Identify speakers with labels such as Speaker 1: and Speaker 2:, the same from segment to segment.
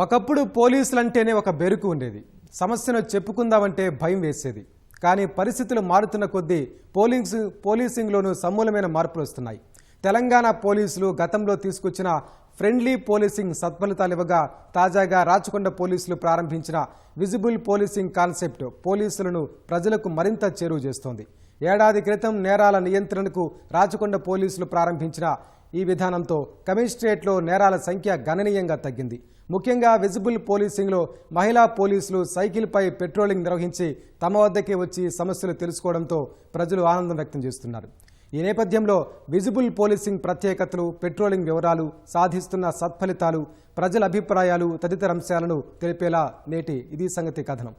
Speaker 1: ఒకప్పుడు పోలీసులంటేనే ఒక బెరుకు ఉండేది. సమస్యను చెప్పుకుందామంటే భయం వేసేది. కానీ పరిస్థితులు మారుతున్న కొద్దీ పోలింగ్స్ పోలీసింగ్లోనూ సమూలమైన మార్పులు వస్తున్నాయి. తెలంగాణ పోలీసులు గతంలో తీసుకొచ్చిన ఫ్రెండ్లీ పోలీసింగ్ సత్ఫలితాలు ఇవ్వగా తాజాగా రాచకొండ పోలీసులు ప్రారంభించిన విజిబుల్ పోలీసింగ్ కాన్సెప్ట్ పోలీసులను ప్రజలకు మరింత చేరువ చేస్తోంది. ఏడాది క్రితం నేరాల నియంత్రణకు రాచకొండ పోలీసులు ప్రారంభించిన ఈ విధానంతో కమిషనరేట్లో నేరాల సంఖ్య గణనీయంగా తగ్గింది. ముఖ్యంగా విజిబుల్ పోలీసింగ్లో మహిళా పోలీసులు సైకిల్పై పెట్రోలింగ్ నిర్వహించి తమ వద్దకే వచ్చి సమస్యలు తెలుసుకోవడంతో ప్రజలు ఆనందం వ్యక్తం చేస్తున్నారు. ఈ నేపథ్యంలో విజిబుల్ పోలీసింగ్ ప్రత్యేకతలు పెట్రోలింగ్ వివరాలు సాధిస్తున్న సత్ఫలితాలు ప్రజల అభిప్రాయాలు తదితర అంశాలను తెలిపేలా నేటి ఇది సంగతి కథనం.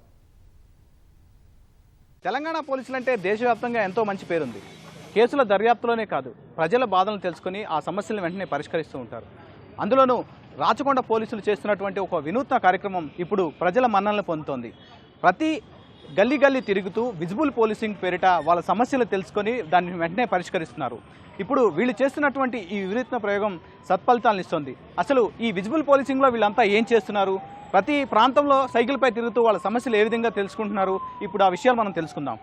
Speaker 2: తెలంగాణ పోలీసులంటే దేశవ్యాప్తంగా ఎంతో మంచి పేరుంది. కేసుల దర్యాప్తులోనే కాదు ప్రజల బాధలను తెలుసుకొని ఆ సమస్యలను వెంటనే పరిష్కరిస్తూ ఉంటారు. అందులోనూ రాచకొండ పోలీసులు చేస్తున్నటువంటి ఒక వినూత్న కార్యక్రమం ఇప్పుడు ప్రజల మన్ననలు పొందుతోంది. ప్రతి గల్లీ గల్లీ తిరుగుతూ విజిబుల్ పోలీసింగ్ పేరిట వాళ్ళ సమస్యలు తెలుసుకొని దాన్ని వెంటనే పరిష్కరిస్తున్నారు. ఇప్పుడు వీళ్ళు చేస్తున్నటువంటి ఈ వినూత్న ప్రయోగం సత్ఫలితాలను ఇస్తుంది. అసలు ఈ విజిబుల్ పోలీసింగ్లో వీళ్ళంతా ఏం చేస్తున్నారు? ప్రతి ప్రాంతంలో సైకిల్పై తిరుగుతూ వాళ్ళ సమస్యలు ఏ విధంగా తెలుసుకుంటున్నారు? ఇప్పుడు ఆ విషయాలు మనం తెలుసుకుందాం.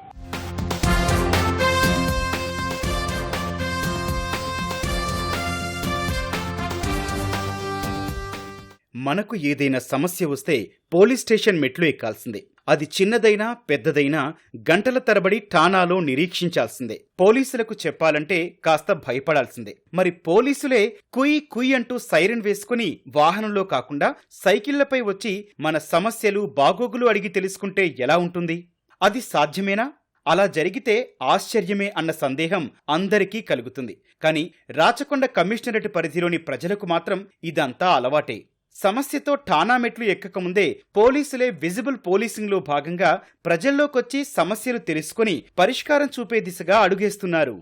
Speaker 3: మనకు ఏదైనా సమస్య వస్తే పోలీస్ స్టేషన్ మెట్లు ఎక్కాల్సిందే. అది చిన్నదైనా పెద్దదైనా గంటల తరబడి ఠానాలో నిరీక్షించాల్సిందే. పోలీసులకు చెప్పాలంటే కాస్త భయపడాల్సిందే. మరి పోలీసులే కుయ్ కుయ్ అంటూ సైరన్ వేసుకుని వాహనంలో కాకుండా సైకిళ్ళపై వచ్చి మన సమస్యలు బాగోగులు అడిగి తెలుసుకుంటే ఎలా ఉంటుంది? అది సాధ్యమేనా? అలా జరిగితే ఆశ్చర్యమే అన్న సందేహం అందరికీ కలుగుతుంది. కానీ రాచకొండ కమిషనరేట్ పరిధిలోని ప్రజలకు మాత్రం ఇదంతా అలవాటే. సమస్యతో ఠానా మెట్లు ఎక్కకముందే పోలీసులే విజిబుల్ పోలీసింగ్లో భాగంగా ప్రజల్లోకొచ్చి సమస్యలు తెలుసుకుని పరిష్కారం చూపే దిశగా అడుగేస్తున్నారు.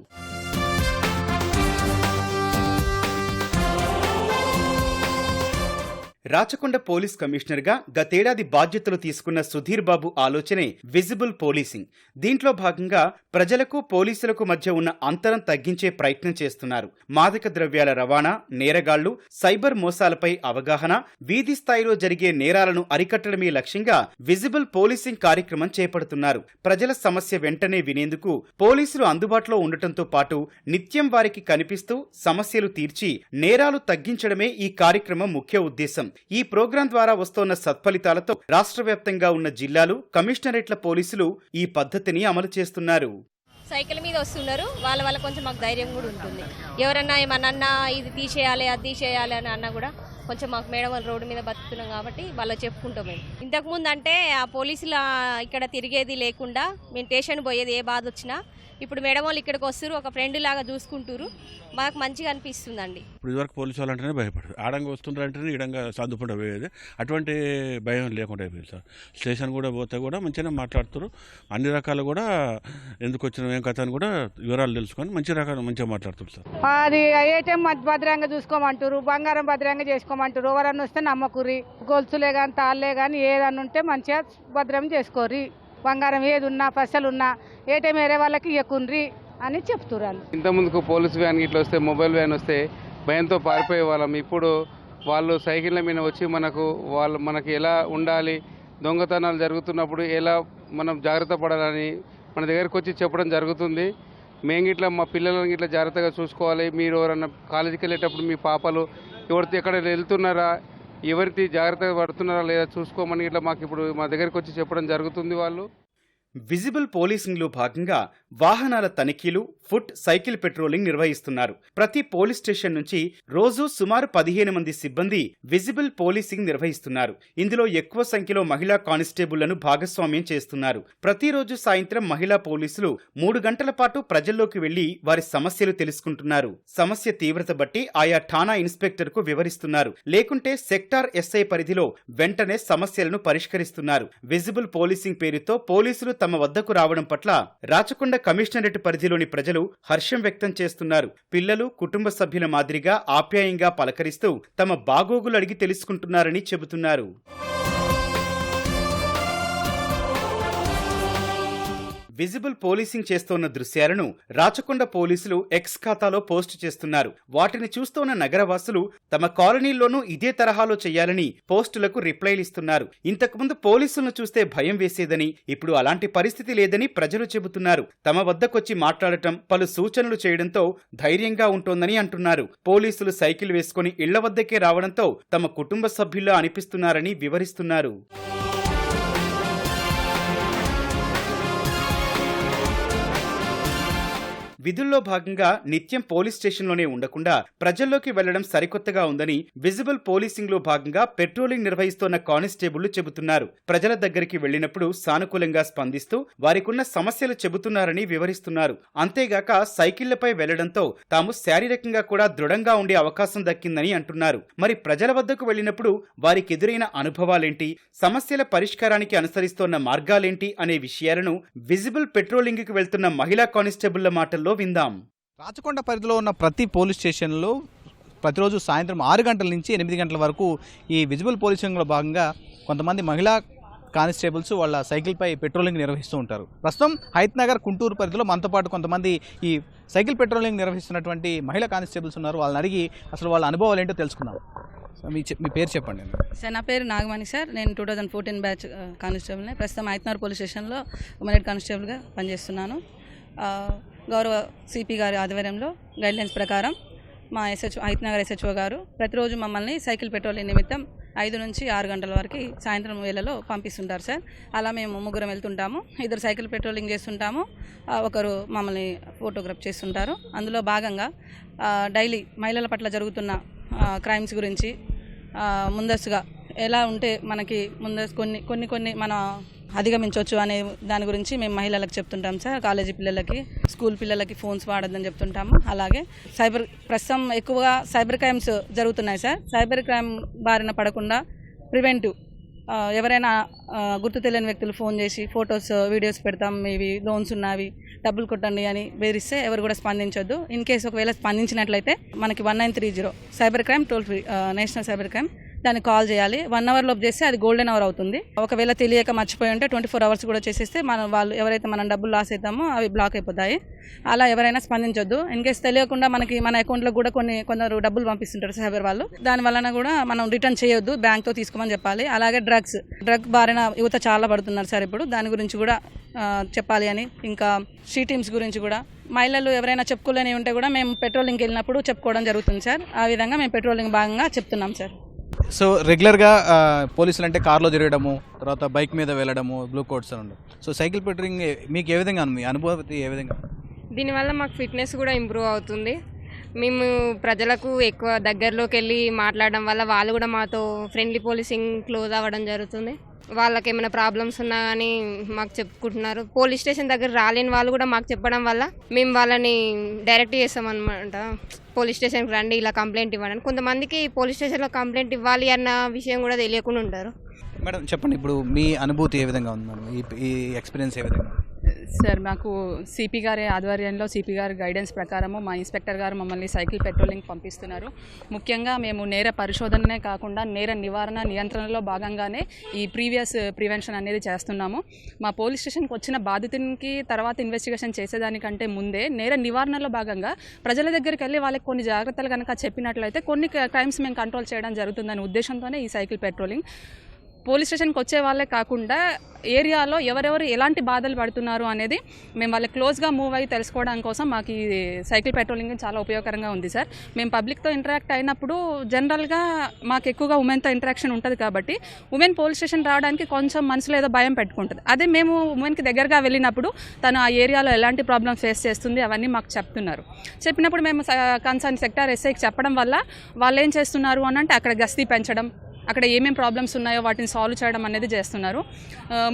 Speaker 3: రాచకొండ పోలీస్ కమిషనర్గా గతేడాది బాధ్యతలు తీసుకున్న సుధీర్ బాబు ఆలోచనే విజిబుల్ పోలీసింగ్. దీంట్లో భాగంగా ప్రజలకు పోలీసులకు మధ్య ఉన్న అంతరం తగ్గించే ప్రయత్నం చేస్తున్నారు. మాదక ద్రవ్యాల రవాణా నేరగాళ్ళు సైబర్ మోసాలపై అవగాహన వీధి స్థాయిలో జరిగే నేరాలను అరికట్టడమే లక్ష్యంగా విజిబుల్ పోలీసింగ్ కార్యక్రమం చేపడుతున్నారు. ప్రజల సమస్య వెంటనే వినేందుకు పోలీసులు అందుబాటులో ఉండటంతో పాటు నిత్యం వారికి కనిపిస్తూ సమస్యలు తీర్చి నేరాలు తగ్గించడమే ఈ కార్యక్రమం ముఖ్య ఉద్దేశం. ఈ ప్రోగ్రాం ద్వారా వస్తోన్న సత్ఫలితాలతో రాష్ట్ర వ్యాప్తంగా ఉన్న జిల్లాలు కమిషనరేట్ల పోలీసులు ఈ పద్ధతిని అమలు చేస్తున్నారు.
Speaker 4: సైకిల్ మీద వస్తున్నారు. వాళ్ళ వల్ల కొంచెం మాకు ధైర్యం కూడా ఉంటుంది. ఎవరన్నా ఏమన్నా అన్నా ఇది తీసేయాలి అది తీసేయాలి అని అన్నా కూడా కొంచెం మాకు మేడం వాళ్ళు రోడ్డు మీద బతుకుతున్నాం కాబట్టి వాళ్ళకి చెప్పుకుంటాం మేము. ఇంతకుముందు అంటే ఆ పోలీసులు ఇక్కడ తిరిగేది లేకుండా మేము స్టేషన్ పోయేది ఏ బాధ వచ్చినా ఇప్పుడు మేడం వాళ్ళు ఇక్కడికి వస్తారు ఒక ఫ్రెండ్ లాగా చూసుకుంటారు మాకు మంచిగా అనిపిస్తుందండి.
Speaker 5: ఇప్పుడు ఇదివరకు పోలీసు వాళ్ళు అంటేనే భయపడదు ఆడంగా వస్తుండ్రంటేనే ఈడంగా సర్దుకుంటూ పోయేది. అటువంటి భయం లేకుండా అయిపోయింది సార్. స్టేషన్ కూడా పోతే కూడా మంచిగానే మాట్లాడుతారు అన్ని రకాలు కూడా ఎందుకు వచ్చిన ఏం కథ అని కూడా వివరాలు తెలుసుకొని మంచి రకాలు మంచిగా మాట్లాడుతారు సార్.
Speaker 6: అది ఏటీఎం భద్రంగా చూసుకోమంటారు బంగారం భద్రంగా చేసుకోమంటారు ఎవరన్నా వస్తే నమ్మకుర్రి. గొలుసులే కానీ తాళ్ళే కానీ ఏదన్నా ఉంటే మంచిగా భద్రం చేసుకోర్రి. బంగారం ఏది ఉన్నా పైసలు ఉన్నా ఏటీఎం వేరే వాళ్ళకి ఇవ్వకుండ్రి అని చెప్తున్నారు
Speaker 7: ఇంతకుముందుకు పోలీస్ వ్యాన్ ఇట్లా వస్తే మొబైల్ వ్యాన్ వస్తే భయంతో పారిపోయే వాళ్ళం. ఇప్పుడు వాళ్ళు సైకిళ్ళ మీద వచ్చి మనకు వాళ్ళు మనకి ఎలా ఉండాలి దొంగతనాలు జరుగుతున్నప్పుడు ఎలా మనం జాగ్రత్త పడాలని మన దగ్గరకు వచ్చి చెప్పడం జరుగుతుంది. మేము ఇట్లా మా పిల్లలను ఇట్లా జాగ్రత్తగా చూసుకోవాలి. మీరు ఎవరన్నా కాలేజీకి వెళ్ళేటప్పుడు మీ పాపలు ఎవరితో ఎక్కడ వెళ్తున్నారా ఎవరికి జాగ్రత్తగా పడుతున్నారా లేదా చూసుకోమని ఇట్లా మాకు ఇప్పుడు మా దగ్గరకు వచ్చి చెప్పడం జరుగుతుంది వాళ్ళు.
Speaker 3: విజిబుల్ పోలీసింగ్లో భాగంగా వాహనాల తనిఖీలు ఫుట్ సైకిల్ పెట్రోలింగ్ నిర్వహిస్తున్నారు. ప్రతి పోలీస్ స్టేషన్ నుంచి రోజు సుమారు పదిహేను మంది సిబ్బంది విజిబుల్ పోలీసింగ్ నిర్వహిస్తున్నారు. ఇందులో ఎక్కువ సంఖ్యలో మహిళా కానిస్టేబుళ్ళను భాగస్వామ్యం చేస్తున్నారు. ప్రతిరోజు సాయంత్రం మహిళా పోలీసులు మూడు గంటల పాటు ప్రజల్లోకి వెళ్ళి వారి సమస్యలు తెలుసుకుంటున్నారు. సమస్య తీవ్రత బట్టి ఆయా ఠాణా ఇన్స్పెక్టర్కు వివరిస్తున్నారు. లేకుంటే సెక్టార్ ఎస్ఐ పరిధిలో వెంటనే సమస్యలను పరిష్కరిస్తున్నారు. విజిబుల్ పోలీసింగ్ పేరుతో పోలీసులు తమ వద్దకు రావడం పట్ల రాచకొండ కమిషనరేట్ పరిధిలోని ప్రజలు హర్షం వ్యక్తం చేస్తున్నారు. పిల్లలు కుటుంబ సభ్యుల మాదిరిగా ఆప్యాయంగా పలకరిస్తూ తమ బాగోగులు అడిగి తెలుసుకుంటున్నారని చెబుతున్నారు. విజిబుల్ పోలీసింగ్ చేస్తోన్న దృశ్యాలను రాచకొండ పోలీసులు ఎక్స్ ఖాతాలో పోస్ట్ చేస్తున్నారు. వాటిని చూస్తోన్న నగరవాసులు తమ కాలనీల్లోనూ ఇదే తరహాలో చేయాలని పోస్టులకు రిప్లైలు ఇస్తున్నారు. ఇంతకుముందు పోలీసులను చూస్తే భయం వేసేదని ఇప్పుడు అలాంటి పరిస్థితి లేదని ప్రజలు చెబుతున్నారు. తమ వద్దకొచ్చి మాట్లాడటం పలు సూచనలు చేయడంతో ధైర్యంగా ఉంటోందని అంటున్నారు. పోలీసులు సైకిల్ వేసుకుని ఇళ్ళ వద్దకే రావడంతో తమ కుటుంబ సభ్యుల్లో అనిపిస్తున్నారని వివరిస్తున్నారు. విధుల్లో భాగంగా నిత్యం పోలీస్ స్టేషన్లోనే ఉండకుండా ప్రజల్లోకి వెళ్ళడం సరికొత్తగా ఉందని విజిబుల్ పోలీసింగ్లో భాగంగా పెట్రోలింగ్ నిర్వహిస్తోన్న కానిస్టేబుళ్ళు చెబుతున్నారు. ప్రజల దగ్గరికి వెళ్ళినప్పుడు సానుకూలంగా స్పందిస్తూ వారికున్న సమస్యలు చెబుతున్నారని వివరిస్తున్నారు. అంతేగాక సైకిళ్ళపై వెళ్ళడంతో తాము శారీరకంగా కూడా దృఢంగా ఉండే అవకాశం దక్కిందని అంటున్నారు. మరి ప్రజల వద్దకు వెళ్ళినప్పుడు వారికి ఎదురైన అనుభవాలేంటి? సమస్యల పరిష్కారానికి అనుసరిస్తోన్న మార్గాలేంటి? అనే విషయాలను విజిబుల్ పెట్రోలింగ్కి వెళ్తున్న మహిళా కానిస్టేబుళ్ళ మాటల్లో విందాం.
Speaker 2: రాచకొండ పరిధిలో ఉన్న ప్రతి పోలీస్ స్టేషన్లో ప్రతిరోజు సాయంత్రం ఆరు గంటల నుంచి ఎనిమిది గంటల వరకు ఈ విజిబుల్ పోలీసింగ్లో భాగంగా కొంతమంది మహిళా కానిస్టేబుల్స్ వాళ్ళ సైకిల్పై పెట్రోలింగ్ నిర్వహిస్తూ ఉంటారు. ప్రస్తుతం హైత్ నగర్ గుంటూరు పరిధిలో మనతో పాటు కొంతమంది ఈ సైకిల్ పెట్రోలింగ్ నిర్వహిస్తున్నటువంటి మహిళా కానిస్టేబుల్స్ ఉన్నారు. వాళ్ళని అడిగి అసలు వాళ్ళ అనుభవాలు ఏంటో తెలుసుకుందాం. సో మీ చె- మీ పేరు చెప్పండి.
Speaker 8: సార్ నా పేరు నాగమణి సార్. నేను టూ థౌజండ్ ఫోర్టీన్ బ్యాచ్ కానిస్టేబుల్ని ప్రస్తుతం ఐతనార్ పోలీస్ స్టేషన్లో ఉమెన్ కానిస్టేబుల్గా పనిచేస్తున్నాను. ఆ, గౌరవ సిపి గారి ఆధ్వర్యంలో గైడ్లైన్స్ ప్రకారం మా ఎస్హెచ్ ఐతనగర్ ఎస్హెచ్ఓ గారు ప్రతిరోజు మమ్మల్ని సైకిల్ పెట్రోలింగ్ నిమిత్తం ఐదు నుంచి ఆరు గంటల వరకు సాయంత్రం వేళలో పంపిస్తుంటారు సార్. అలా మేము ముగ్గురం వెళ్తుంటాము. ఇద్దరు సైకిల్ పెట్రోలింగ్ చేస్తుంటాము. ఒకరు మమ్మల్ని ఫోటోగ్రాఫ్ చేస్తుంటారు. అందులో భాగంగా డైలీ మహిళల పట్ల జరుగుతున్న క్రైమ్స్ గురించి ముందస్తుగా ఎలా ఉంటే మనకి ముందస్తు కొన్ని కొన్ని కొన్ని మన అధిగమించవచ్చు అనే దాని గురించి మేము మహిళలకు చెప్తుంటాం సార్ కాలేజీ పిల్లలకి స్కూల్ పిల్లలకి ఫోన్స్ వాడొద్దని చెప్తుంటాము. అలాగే సైబర్ ప్రస్తుతం ఎక్కువగా సైబర్ క్రైమ్స్ జరుగుతున్నాయి సార్. సైబర్ క్రైమ్ బారిన పడకుండా ప్రివెంటివ్ ఎవరైనా గుర్తు తెలియని వ్యక్తులు ఫోన్ చేసి ఫొటోస్ వీడియోస్ పెడతాం ఇవి లోన్స్ ఉన్నవి డబ్బులు కొట్టండి అని బెదిరిస్తే ఎవరు కూడా స్పందించొద్దు. ఇన్ కేసు ఒకవేళ స్పందించినట్లయితే మనకి one nine three zero cyber crime toll free national cyber crime దాన్ని కాల్ చేయాలి. వన్ అవర్ లోపు చేస్తే అది గోల్డెన్ అవర్ అవుతుంది. ఒకవేళ తెలియక మర్చిపోయి ఉంటే ట్వంటీ ఫోర్ అవర్స్ కూడా చేసేస్తే మనం వాళ్ళు ఎవరైతే మనం డబ్బులు లాస్ అవుతామో అవి బ్లాక్ అయిపోతాయి. అలా ఎవరైనా స్పందించొద్దు. ఇన్కేస్ తెలియకుండా మనకి మన అకౌంట్లో కూడా కొన్ని కొందరు డబ్బులు పంపిస్తుంటారు సైబర్ వాళ్ళు. దాని వలన కూడా మనం రిటర్న్ చేయొద్దు. బ్యాంక్తో తీసుకోమని చెప్పాలి. అలాగే డ్రగ్స్ డ్రగ్ బారిన యువత చాలా పడుతున్నారు సార్ ఇప్పుడు. దాని గురించి కూడా చెప్పాలి అని. ఇంకా షీ టీమ్స్ గురించి కూడా. మహిళలు ఎవరైనా చెప్పుకోలేని ఉంటే కూడా మేము పెట్రోలింగ్కి వెళ్ళినప్పుడు చెప్పుకోవడం జరుగుతుంది సార్. ఆ విధంగా మేము పెట్రోలింగ్ భాగంగా చెప్తున్నాం సార్.
Speaker 2: సో రెగ్యులర్గా పోలీసులు అంటే కార్లో తిరగడము తర్వాత బైక్ మీద వెళ్ళడము బ్లూ కోట్స్ అని సో సైకిల్ పెట్రింగ్ మీకు ఏ విధంగా మీ అనుభూతి ఏ విధంగా?
Speaker 9: దీనివల్ల మాకు ఫిట్నెస్ కూడా ఇంప్రూవ్ అవుతుంది. మేము ప్రజలకు ఎక్కువ దగ్గరలోకి వెళ్ళి మాట్లాడడం వల్ల వాళ్ళు కూడా మాతో ఫ్రెండ్లీ పోలీసింగ్ క్లోజ్ అవ్వడం జరుగుతుంది. వాళ్ళకి ఏమైనా ప్రాబ్లమ్స్ ఉన్నా కానీ మాకు చెప్పుకుంటున్నారు. పోలీస్ స్టేషన్ దగ్గర రాలేని వాళ్ళు కూడా మాకు చెప్పడం వల్ల మేము వాళ్ళని డైరెక్ట్ చేస్తామన్నమాట. పోలీస్ స్టేషన్కి రండి ఇలా కంప్లైంట్ ఇవ్వండి కొంతమందికి పోలీస్ స్టేషన్లో కంప్లైంట్ ఇవ్వాలి అన్న విషయం కూడా తెలియకుండా ఉంటారు.
Speaker 2: మేడం చెప్పండి ఇప్పుడు మీ అనుభూతి ఏ విధంగా ఉంది మేడం? ఈ ఎక్స్పీరియన్స్ ఏ విధంగా
Speaker 10: సార్ మాకు సిపి గారి ఆధ్వర్యంలో సిపి గారి గైడెన్స్ ప్రకారము మా ఇన్స్పెక్టర్ గారు మమ్మల్ని సైకిల్ పెట్రోలింగ్ పంపిస్తున్నారు. ముఖ్యంగా మేము నేర పరిశోధననే కాకుండా నేర నివారణ నియంత్రణలో భాగంగానే ఈ ప్రీవియస్ ప్రివెన్షన్ అనేది చేస్తున్నాము. మా పోలీస్ స్టేషన్కి వచ్చిన బాధితునికి తర్వాత ఇన్వెస్టిగేషన్ చేసేదానికంటే ముందే నేర నివారణలో భాగంగా ప్రజల దగ్గరికి వెళ్ళి వాళ్ళకి కొన్ని జాగ్రత్తలు కనుక చెప్పినట్లయితే కొన్ని క్రైమ్స్ మేము కంట్రోల్ చేయడం జరుగుతుందనే ఉద్దేశంతోనే ఈ సైకిల్ పెట్రోలింగ్ పోలీస్ స్టేషన్కి వచ్చే వాళ్ళే కాకుండా ఏరియాలో ఎవరెవరు ఎలాంటి బాధలు పడుతున్నారు అనేది మేము వాళ్ళకి క్లోజ్గా మూవ్ అయ్యి తెలుసుకోవడం కోసం మాకు ఈ సైకిల్ పెట్రోలింగ్ చాలా ఉపయోగకరంగా ఉంది సార్. మేము పబ్లిక్తో ఇంటరాక్ట్ అయినప్పుడు జనరల్గా మాకు ఎక్కువగా ఉమెన్తో ఇంటరాక్షన్ ఉంటుంది కాబట్టి ఉమెన్ పోలీస్ స్టేషన్ రావడానికి కొంచెం మనసులో ఏదో భయం పెట్టుకుంటుంది. అదే మేము ఉమెన్కి దగ్గరగా వెళ్ళినప్పుడు తను ఆ ఏరియాలో ఎలాంటి ప్రాబ్లమ్ ఫేస్ చేస్తుంది అవన్నీ మాకు చెప్తున్నారు. చెప్పినప్పుడు మేము కన్సర్న్ సెక్టార్ ఎస్ఐకి చెప్పడం వల్ల వాళ్ళు ఏం చేస్తున్నారు అని అంటే అక్కడ గస్తీ పెంచడం అక్కడ ఏమేమి ప్రాబ్లమ్స్ ఉన్నాయో వాటిని సాల్వ్ చేయడం అనేది చేస్తున్నారు.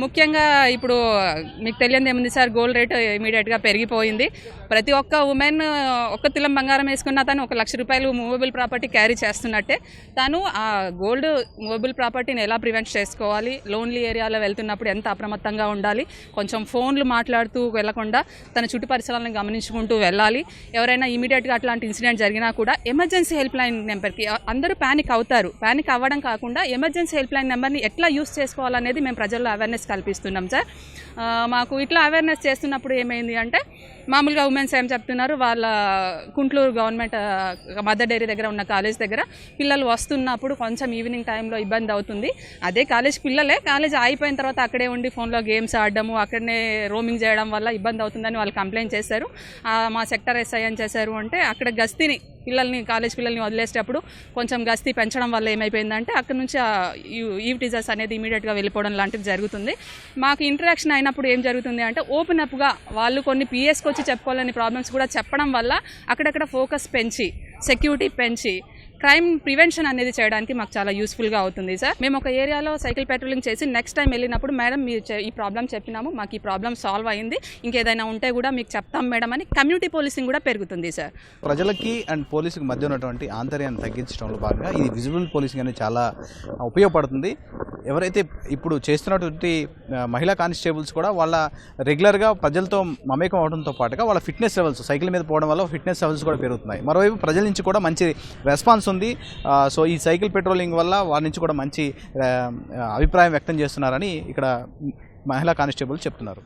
Speaker 10: ముఖ్యంగా ఇప్పుడు మీకు తెలియదు ఏముంది సార్ గోల్డ్ రేట్ ఇమీడియట్గా పెరిగిపోయింది. ప్రతి ఒక్క ఉమెన్ ఒక్క తులం బంగారం వేసుకున్న తను ఒక లక్ష రూపాయలు మూవబుల్ ప్రాపర్టీ క్యారీ చేస్తున్నట్టే. తను ఆ గోల్డ్ మూవబుల్ ప్రాపర్టీని ఎలా ప్రివెంట్ చేసుకోవాలి? లోన్లీ ఏరియాలో వెళ్తున్నప్పుడు ఎంత అప్రమత్తంగా ఉండాలి? కొంచెం ఫోన్లు మాట్లాడుతూ వెళ్ళకుండా తన చుట్టు పరిసరాలను గమనించుకుంటూ వెళ్ళాలి. ఎవరైనా ఇమీడియట్గా అట్లాంటి ఇన్సిడెంట్ జరిగినా కూడా ఎమర్జెన్సీ హెల్ప్ లైన్ నెంబర్కి అందరూ ప్యానిక్ అవుతారు. ప్యానిక్ అవ్వడం కాకుండా ఎమర్జెన్సీ హెల్ప్ లైన్ నెంబర్ని ఎట్లా యూస్ చేసుకోవాలనేది మేము ప్రజల్లో అవేర్నెస్ కల్పిస్తున్నాం సార్. మాకు ఇట్లా అవేర్నెస్ చేస్తున్నప్పుడు ఏమైంది అంటే మామూలుగా ఉమెన్ ఉమెన్స్ ఏం చెప్తున్నారు వాళ్ళ కుంట్లూరు గవర్నమెంట్ మదర్ డైరీ దగ్గర ఉన్న కాలేజ్ దగ్గర పిల్లలు వస్తున్నప్పుడు కొంచెం ఈవినింగ్ టైంలో ఇబ్బంది అవుతుంది. అదే కాలేజ్ పిల్లలే కాలేజ్ అయిపోయిన తర్వాత అక్కడే ఉండి ఫోన్లో గేమ్స్ ఆడడము అక్కడనే రోమింగ్ చేయడం వల్ల ఇబ్బంది అవుతుందని వాళ్ళు కంప్లైంట్ చేశారు. మా సెక్టర్ ఎస్ఐ ఏం చేశారు అంటే అక్కడ గస్తీని పిల్లల్ని కాలేజ్ పిల్లల్ని వదిలేసేటప్పుడు కొంచెం గస్తీ పెంచడం వల్ల ఏమైపోయిందంటే అక్కడ నుంచి ఆ ఈవ్ టీజర్స్ అనేది ఇమీడియట్గా వెళ్ళిపోవడం లాంటిది జరుగుతుంది. మాకు ఇంటరాక్షన్ అయినప్పుడు ఏం జరుగుతుంది అంటే ఓపెన్ అప్గా వాళ్ళు కొన్ని పిఎస్కి వచ్చి చెప్పుకోవాలని ప్రాబ్లమ్స్ కూడా చెప్పడం వల్ల అక్కడక్కడ ఫోకస్ పెంచి సెక్యూరిటీ పెంచి క్రైమ్ ప్రివెన్షన్ అనేది చేయడానికి మాకు చాలా యూస్ఫుల్గా అవుతుంది సార్. మేము ఒక ఏరియాలో సైకిల్ పెట్రోలింగ్ చేసి నెక్స్ట్ టైం వెళ్ళినప్పుడు మేడం మీరు ఈ ప్రాబ్లం చెప్పినాము మాకు ఈ ప్రాబ్లం సాల్వ్ అయింది. ఇంకేదైనా ఉంటే కూడా మీకు చెప్తాం మేడం అని కమ్యూనిటీ పోలీసింగ్ కూడా పెరుగుతుంది సార్.
Speaker 2: ప్రజలకి అండ్ పోలీసుకి మధ్య ఉన్నటువంటి ఆంతర్యాన్ని తగ్గించడంలో భాగంగా ఈ విజిబుల్ పోలీసింగ్ అనేది చాలా ఉపయోగపడుతుంది. ఎవరైతే ఇప్పుడు చేస్తున్నటువంటి మహిళా కానిస్టేబుల్స్ కూడా వాళ్ళ రెగ్యులర్గా ప్రజలతో మమేకం అవడంతో పాటుగా వాళ్ళ ఫిట్నెస్ లెవెల్స్ సైకిల్ మీద పోవడం వల్ల ఫిట్నెస్ లెవెల్స్ కూడా పెరుగుతున్నాయి. మరోవైపు ప్రజల నుంచి కూడా మంచి రెస్పాన్స్ ఉంది ఆ, సో ఈ సైకిల్ పెట్రోలింగ్ వల్ల వారి నుంచి కూడా మంచి అభిప్రాయం వ్యక్తం చేస్తున్నారని ఇక్కడ మహిళా కానిస్టేబుల్ చెప్తున్నారు.